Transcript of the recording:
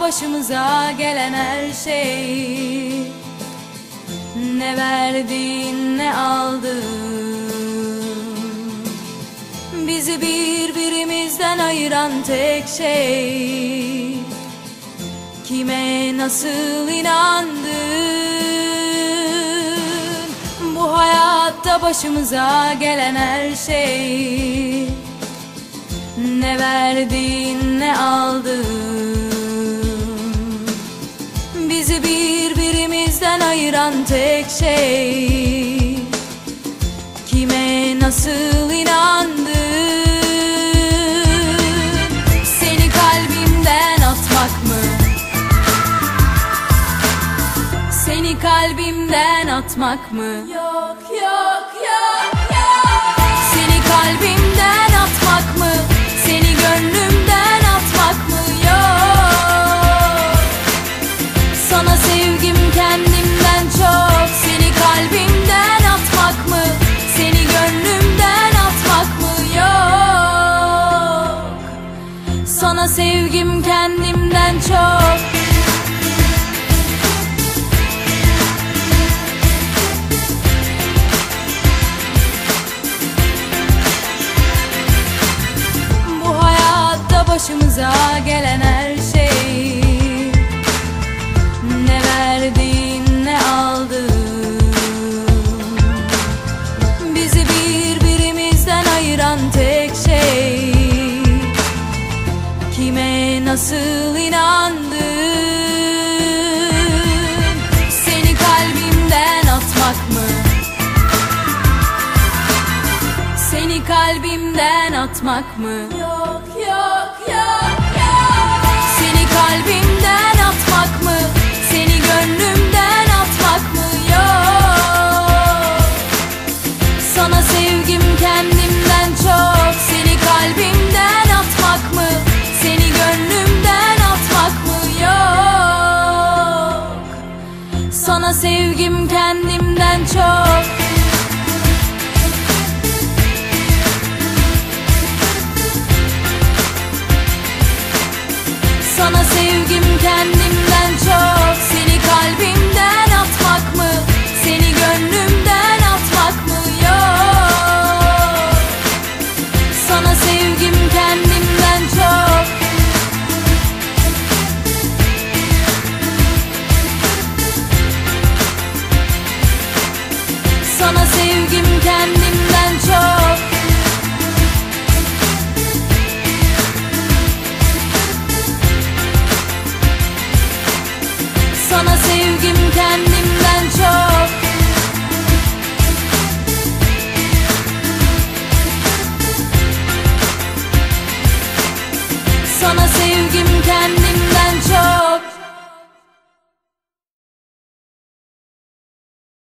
başımıza gelen her şey. Ne verdin ne aldın? Bizi birbirimizden ayıran tek şey. Kime nasıl inandın? Bu hayatta başımıza gelen her şey. Ne verdin ne aldın ayıran tek şey. Kime nasıl inandın? Seni kalbimden atmak mı? Seni kalbimden atmak mı? Yok yok yok yok. Seni kalbimden atmak mı? Seni gönlümden atmak mı? Yok. Sana sevgim kendimden sevgim kendimden çok. Bu hayatta başımıza gelen nasıl inandın Seni kalbimden atmak mı Seni kalbimden atmak mı? Yok yok yok yok Seni kalbimden atmak mı? Seni gönlümden atmak mı? Yok Sana sevgim kendimden çok Seni kalbimden atmak mı? Seni gönlümden sevgim kendimden çok Sana sevgim kendimden çok Seni kalbimden atmak mı? Seni gönlümden atmak mı? Yok Sana sevgim kendimden çok sevgim kendimden çok. Sana sevgim kendimden çok. Sana sevgim kendimden